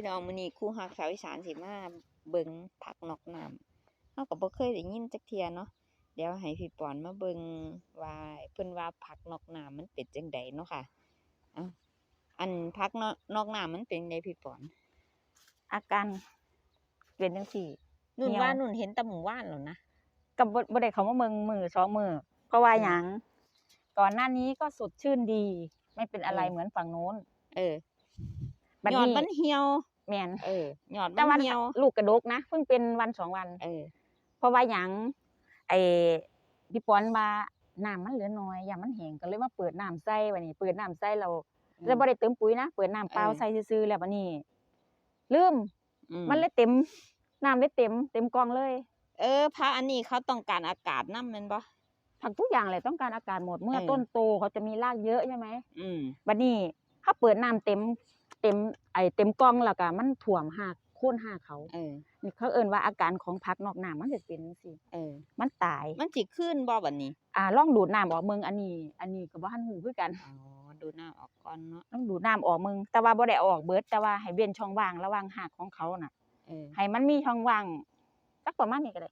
พี่น้องมื้อนี้ครูฮักสาวอีสานสิมาเบิ่งผักนอกน้ำเฮาก็บ่เคยได้ยินจักเที่ยเนาะเดี๋ยวให้พี่ปอนมาเบิ่งว่าเพิ่นว่าผักนอกน้ำมันเป็นจังใดเนาะค่ะเอ้าอันผักนอกนอกน้ำมันเป็นจังไดพี่ปอน อาการเป็นจังซี่ นุ่นเหี่ยว ว่านุ่นเห็นแตะหมู่บ้านแล้วนะกับบ่บ่ได้เขามาเมืองมือสองมือเพราะว่าหยังก่อนหน้านี้ก็สดชื่นดี ไม่เป็นอะไรเหมือนฝั่งโน้น เออ บัดยอดนี้มันเหี่ยว แม่นเออยอดแต่มัวันนเหี่ยวลูกกระดกนะเพิ่งเป็นวันสองวัน เออ เพราะว่าหยังไอ้พี่ปอนว่าน้ำมันเหลือน้อยอย่ามันแห้งก็เลยมาเปิดน้ำใส่บัดนี้เปิดน้ำใส่เราอืมแล้วบ่ได้เติมปุ๋ยนะเปิดน้ำเปล่าเออ ใส่ซื่อๆแล้วบัดนี้ลืมอืมันเลยเต็มน้ำเลยเต็ม เต็มกล่องเลย เออผักอันนี้เขาต้องการอากาศนำแม่นบ่ ผักทุกอย่างเลยต้องการอากาศหมดเมื่อเออ ต้นโตเขาจะมีรากเยอะใช่ไหมอืม บัดนี้ถ้าเปิดน้ำเต็ม เต็มไอเต็มกล่องแล้วก็มันถ่วมหากโค่นหากเขาเออนี่เขาเอิ้นว่าอาการของพักนอกน้ำมันจะเป็นจังซี่เออ มันตาย มันสิขึ้นบ่บัดนี้อ่าลองดูดน้ำออกมึงอันนี้ อันนี้ก็บ่ทันหูคือกันอ๋อดูน้ำออกก่อนเนาะลองดูดน้ำออกมึงแต่ว่าบ่ได้เอาออกเบิด แต่ว่าให้เว้นช่องว่างระหว่างหากของเขาน่ะเออ ให้มันมีช่องว่างสักประมาณนี้ก็ได้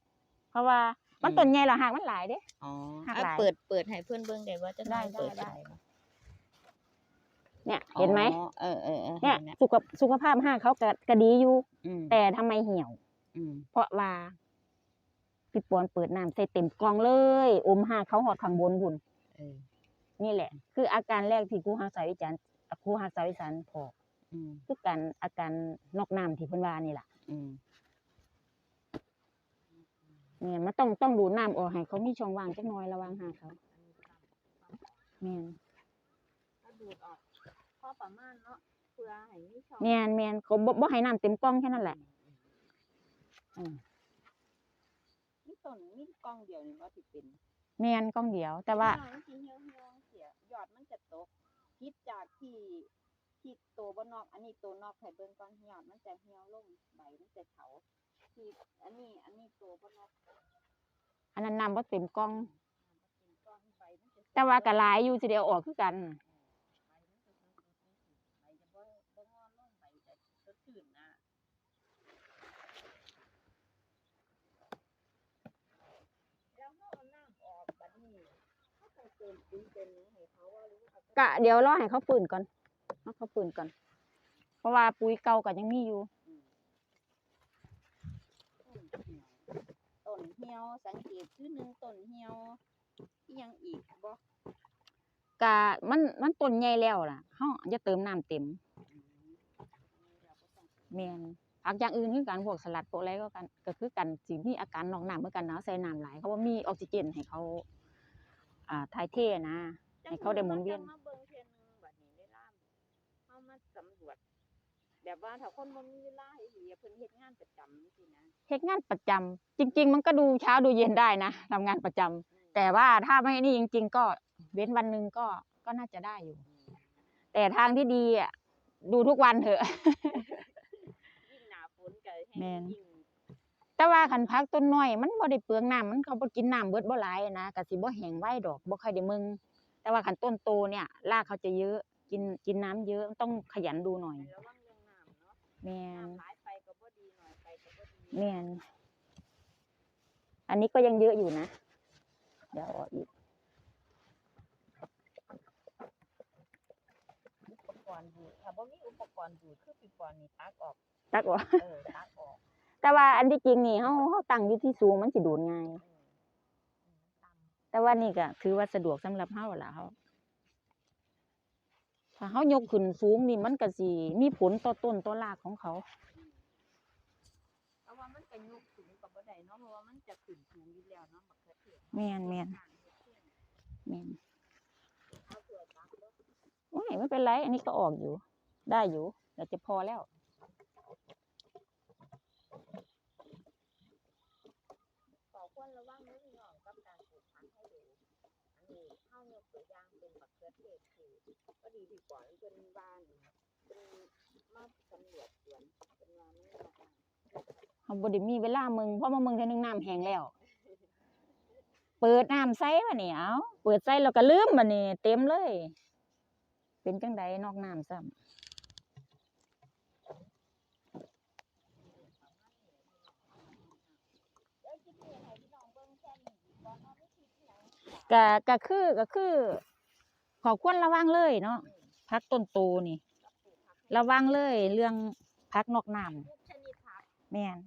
เพราะว่ามันอืม ต้นใหญ่แล้วหากมันหลายเด้ อ๋อหักอะหลายเปิดเปิดให้เพื่อนเบิ่งได้ว่าจะได้เปิดได้ได้บ่ เนี่ยเห็นไหมอ๋อเออเออเออเนี่ยห็แล้วสุขภสุขภาพหากเขาก็ก็ดีอยู่อืมแต่ทำไมเหี่ยว อืมเพราะว่าพี่ปอนเปิดน้ำใส่เต็มกล่องเลย อมหาเขาหอดข้างบนบุญเออนี่แหละ คืออาการแรกที่ครูหาสายวิจารณ์ครูหาสายวิจารณ์พอกอืมคือการอาการนอกน้ำที่เพิ่นว่านี่แหละอืมเนี่ยมันต้องต้องดูดน้ำออกให้เขามีช่องว่างจักหน่อยระหวังหาเขาแม่น ถ้าดูดออกพอ ประมาณเนาะเพื่อให้มีช่องแม่นแม่นเขาบ่บ่ให้น้ำเต็มกล่องแค่นั้นแหละอืมมีต้นมีกล้องเดียวนี่ว่าสิเป็นแม่นกล่องเดียว แต่ว่ามันสิเหี่ยวเหี่ยวเสียยอดมันจะตกคิดจากที่ที่โตบ่นอก อันนี้โตนอกให้เบิ่งก่อนยอดมันจะเหี่ยวลงใบมันจะเฉาที่อันนี้อันนี้โตบ่นอกอันนั้นน้ำบ่เต็มกล่องเป็นก้อนใบมันจะ แต่ว่าก็หลายอยู่สิเดียวออกคือกัน ใบจะบ่บ่งอนลงใบจะสดชื่นนะแล้วเฮาเอาน้ำออกบัดนี้เฮาต้องเติมปุ๋ยเติมหยังให้เขาว่าหรือว่าเขาจะ กะเดี๋ยวรอให้เขาฟื้นก่อนให้เขาฟื้นก่อน เพราะว่าปุ๋ยเก่าก็ยังมีอยู่ต้นเหี่ยวสังเกตคือหนึ่งต้นเหี่ยวอีหยังอีกบ่กะมันมันต้นใหญ่แล้วล่ะเฮาจะเติมน้ำเต็มแม่นผักอย่างอื่นคือกันพวกสลัดพวกอะไรก็กันก็คือกันสิมีอาการนอกน้ำเหมือนกันนะใส่น้ำหลายเขาว่ามีออกซิเจนให้เขา อ่าถ่ายเทนะ ให้เขาได้หมุนเวียน จังมาเบิ่งเทื่อนึงบัดนี้ได้ล่ามเฮามาสำรวจ แบบว่าถ้าคนบ่มีเวลาให้เหียเพิ่นเฮ็ดงานประจำจังซี่นะเฮ็ดงานประจำจริง ๆ มันก็ดูเช้าดูเย็นได้นะทำงานประจำแต่ว่าถ้าไม่นี่จริง ๆ ก็เว้นวันหนึ่งก็ก็น่าจะได้อยู่แต่ทางที่ดีอะดูทุกวันเถอะ ยิ่งหน้าฝนก็แม่แห้งน ยิ่ง แต่ว่าคันพักต้นน้อยมันบ่ได้เปลืองน้ำมันเขาบ่กินน้ำเบิดบ่หลายนะก็สิบ่แห้งไว้ดอกบ่ค่อยได้มึง แต่ว่าคันต้นโตเนี่ยรากเขาจะเยอะกินกินน้ำเยอะต้องขยันดูหน่อยให้ระวังเรื่องน้ำเนาะแม่นน้ำหลายไปก็บ่ดีหน่อยไปก็บ่ดีแม่นอันนี้ก็ยังเยอะอยู่นะ เดี๋ยวเอาอีกอุปกรณ์ดูดถ้าบ่มีอุปกรณ์ดูดคือปีก่อนนี่ตักออกตักว่าเออตักออก แต่ว่าอันที่จริงนี่เฮาเฮาตั้งอยู่ที่สูงมันสิดูดง่ายอืมอืมต่ำแต่ว่านี่ก็ถือว่าสะดวกสำหรับเฮาล่ะเฮาถ้าเฮายกขึ้นสูงนี่มันก็สิมีผลต่อต้นต่อรากของเขาเพราะว่ามันก็ยุกสูงกับบ่ได้เนาะเพราะว่ามันจะขึ้นสูงอยู่แล้วเนาะบักเขือเทศแม่นแม่นแม่นเอาเผื่อตักเด้อโอ้ยไม่เป็นไร อันนี้ก็ออกอยู่ ได้อยู่เดี๋ยวจะพอแล้ว ก็ดีดีกว่าเป็นบ้านเป็นมาสำรวจสวนเป็นว่ามันบ่ห่าเขาบด้มีเวลามึงเพราะมามึงเท่นึงน้ำแห้งแล้ว เปิดน้ำใส่มาดนี้เอาเปิดใส่แล้วก็ลืมมาดนี้เต็มเลย เป็นจังใดนอกน้ำซ้ำก็ก็คือก็คือ ขอควรระวังเลยเนาะพักต้นโตนี่ ระวังเลย เรื่องพักนอกน้ทุกชนิดผักำแม่น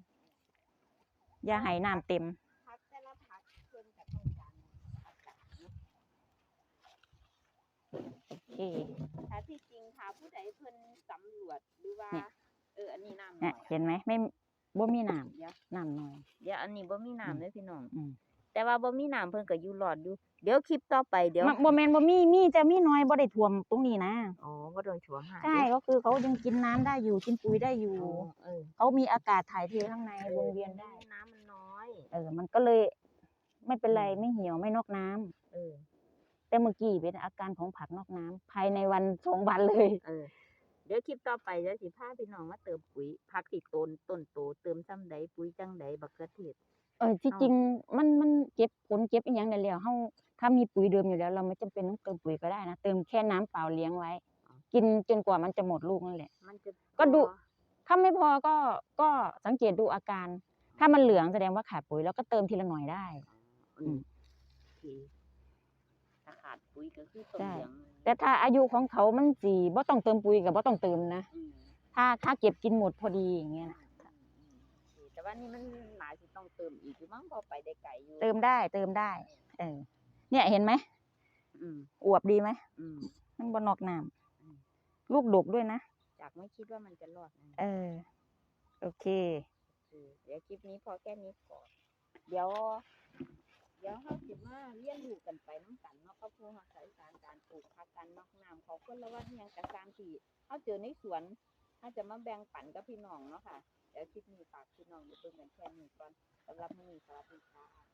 อย่าให้น้ำเต็มผักแต่ละผักเพิ่นก็ต้องการอากาศเนาะโอเคถ้าที่จริงถ้าผู้ใดเพิ่นสำรวจหรือว่าเนี่ยเอออันนี้น้ำหน่เนี่ยอยเห็นไหมไม่บ่มีน้เดี๋ยวำน้ำน้อย เดี๋ยวอันนี้บ่มีอืมน้ำเด้อพี่น้อง อืม แต่ว่าบ่มีน้ำเพิ่นก็อยู่รอดอยู่ เดี๋ยวคลิปต่อไปเดี๋ยวมันบ่แม่นบ่มีมีแต่มีน้อยบ่ได้ท่วมตรงนี้นะอ๋อบ่โดนถ่วงหาใช่ก็คือเขายังกินน้ำได้อยู่กินปุ๋ยได้อยู่อ๋อเออเขามีอากาศถ่ายเทข้างในวนเวียนได้ น้ำมันน้อย เออ มันก็เลย ไม่เป็นไรไม่เหี่ยวไม่นอกน้ำเออ แต่เมื่อกี้เป็นอาการของผักนอกน้ำภายในวันสองวันเลย เออ เดี๋ยวคลิปต่อไปเดี๋ยวสิพาพี่น้องมาเติมปุ๋ยผักติดต้นต้นโตเติมซ้ำใดปุ๋ยจังใดบักเขือเทศ เออที่เอาจริงมันมันเก็บผลเก็บอีหยังได้แล้วเฮาถ้ามีปุ๋ยเดิมอยู่แล้ว เราไม่จำเป็นต้องเติมปุ๋ยก็ได้นะเติมแค่น้ำเปล่าเลี้ยงไว้ กินจนกว่ามันจะหมดลูกนั่นแหละ มันจะก็ดูพอถ้าไม่พอก็ก็สังเกตดูอาการ ถ้ามันเหลืองแสดงว่าขาดปุ๋ยแล้วก็เติมทีละหน่อยได้ อืมโอเคถ้าขาดปุ๋ยก็คือต้นใช่ เหลืองแต่ถ้าอายุของเขามันสีบ่ต้องเติมปุ๋ยกับบ่ต้องเติมนะอืมถ้าถ้าเก็บกินหมดพอดีอย่างเงี้ยนะอืมโอเค แต่ว่านี่มันหนาสิต้องเติมอีกอยู่มั้งพอไปได้ไกลอยู่เติมได้เติมได้ เออ เนี่ยเห็นไหมอืมอวบดีไหมอืมมันบนนอกน้อืมำลูกดกด้วยนะจากไม่คิดว่ามันจะรอดนะเออ โอเคเออเดี๋ยวคลิปนี้พอแค่นี้ก่อน เดี๋ยว เดี๋ยวเขาสิมาเรียนรู้กันไปน้ำกันเนาะก็เพื่อมาใช้การการปลูกผักการนอกน้ำเขาคนละว่าอิหยังกระซามที่เขาเจอในสวนเขาจะมาแบ่งปันกับพี่น้องเนาะค่ะเดี๋ยวคลิปนี้ฝากพี่น้องอยู่เบิ่งกันแค่นี้ก่อนสำหรับมื้อนี้สวัสดีค่ะ